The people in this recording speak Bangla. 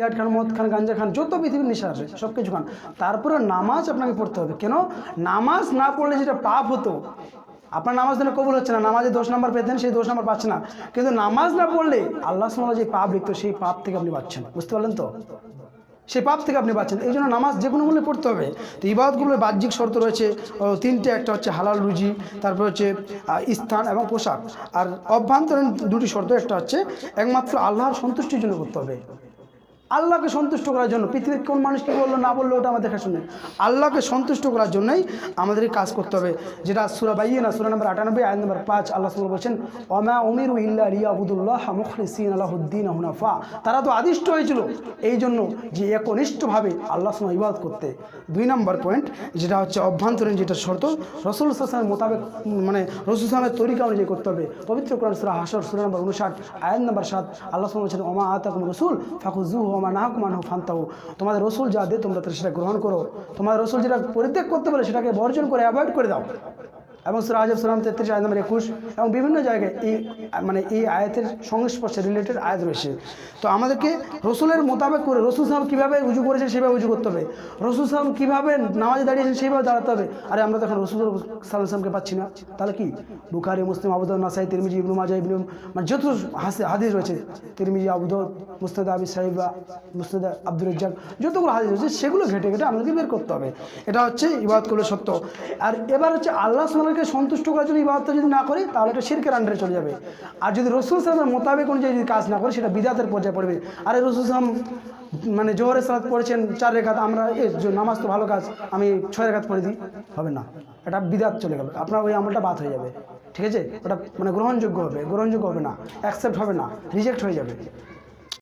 সিগারেট খান মদ খান, গাঞ্জা খান, যত পৃথিবীর নেশা আছে, সব কিছু খান। তারপরে নামাজ আপনাকে পড়তে হবে। কেন? নামাজ না পড়লে যেটা পাপ হতো। আপনার নামাজ দিনে কবুল হচ্ছে না। নামাজে দশ নাম্বার পেতেন, সেই দশ নাম্বার পাচ্ছে না। কিন্তু নামাজ না পড়লে আল্লাহ সামলা যে পাপ লিখতো, সেই পাপ থেকে আপনি পাচ্ছেন বুঝতে পারলেন তো? সেই পাপ থেকে আপনি বাঁচেন এই জন্য নামাজ যে কোনো মূল্যে পড়তে হবে। তো ইবাদতগুলোর বাহ্যিক শর্ত রয়েছে তিনটে, একটা হচ্ছে হালাল রুজি, তারপর হচ্ছে স্থান এবং পোশাক। আর অভ্যন্তরীণ দুটি শর্ত, একটা হচ্ছে একমাত্র আল্লাহর সন্তুষ্টির জন্য করতে হবে। আল্লাহকে সন্তুষ্ট করার জন্য, পৃথিবীর কোন মানুষ কী বলল, না বলল, ওটা আমার দেখা শুনে। আল্লাহকে সন্তুষ্ট করার জন্যই আমাদের কাজ করতে হবে। যেটা সুরা বাইয়ে না সুরা নম্বর আটানব্বই আয় নম্বর পাঁচ, আল্লাহ সুল বলছেন অমা অমির ইল্লা রিয়াবুদুল্লাহ মুখলিসিন আলাহুদ্দিন হুনাফা তারা তো আদিষ্ট হয়েছিল। এই জন্য যে একনিষ্ঠভাবে আল্লাহ সময় ইবাদ করতে। দুই নম্বর পয়েন্ট, যেটা হচ্ছে অভ্যন্তরীণ যেটা শর্ত রসুল সালামের মোতাবেক মানে রসুল সালামের তরিকা অনুযায়ী করতে হবে। পবিত্র কোরআন সুরা হাসর সুরা নম্বর উনষাট আয়াত নম্বর সাত, আল্লাহ সালাম বলছেন ওমা আতাকুম রসুল ফাকুজু ওমা নাহকুমান হো ফান্তাও তোমাদের রসুল যা দে তোমরা সেটা গ্রহণ করো। তোমাদের রসুল যেটা পরিত্যাগ করতে বলে সেটাকে বর্জন করে অ্যাভয়েড করে দাও। এবং সুরা আজব সালাম তেত্রিশ, আয়াত নম্বর একুশ এবং বিভিন্ন জায়গায় এই মানে এই আয়াতের সংস্পর্শে রিলেটেড আয়াত রয়েছে। তো আমাদেরকে রসুলের মোতাবেক করে, রসুল সাহেব কীভাবে উজু করেছেন সেভাবে উজু করতে হবে। রসুল সাহেব কীভাবে নামাজে দাঁড়িয়েছেন সেইভাবে দাঁড়াতে হবে। আরে আমরা তখন রসুল সাল্লাহ সাল্লামকে পাচ্ছি না। তাহলে কি? বুখারি, মুসলিম আবুদ নাসাই, তিরমিজি, ইবনু মাজা ইবনু মানে যত হাসে হাদিস রয়েছে, তিরমিজি আবুদ মুস্তাদ আবি সাহিবা মুস্তাদ আব্দুর রাজ্জাক, যতগুলো হাদিস রয়েছে, সেগুলো ঘেটে ঘেটে আমাদেরকে বের করতে হবে। এটা হচ্ছে ইবাদ করলে সত্য। আর এবার হচ্ছে আল্লাহ সালামকে সন্তুষ্ট করার জন্য ইবাদতটা যদি না করি, তাহলে এটা শিরকের আন্ডারে চলে যাবে। আর যদি রসুল সালামের মোতাবেক অনুযায়ী যদি কাজ না করি, সেটা বিদাতের পর্যায়ে পড়বে। আর রসুল সালাম মানে জোহরের সালাত পড়েছেন, চার রেখাত, আমরা এ নামাজ তো ভালো কাজ, আমি ছয় রেখাত পড়ে দিই, হবে না। এটা বিদাত চলে গেল। আপনার ওই আমলটা বাদ হয়ে যাবে। ঠিক আছে? ওটা মানে গ্রহণযোগ্য হবে। গ্রহণযোগ্য হবে না। অ্যাকসেপ্ট হবে না। রিজেক্ট হয়ে যাবে।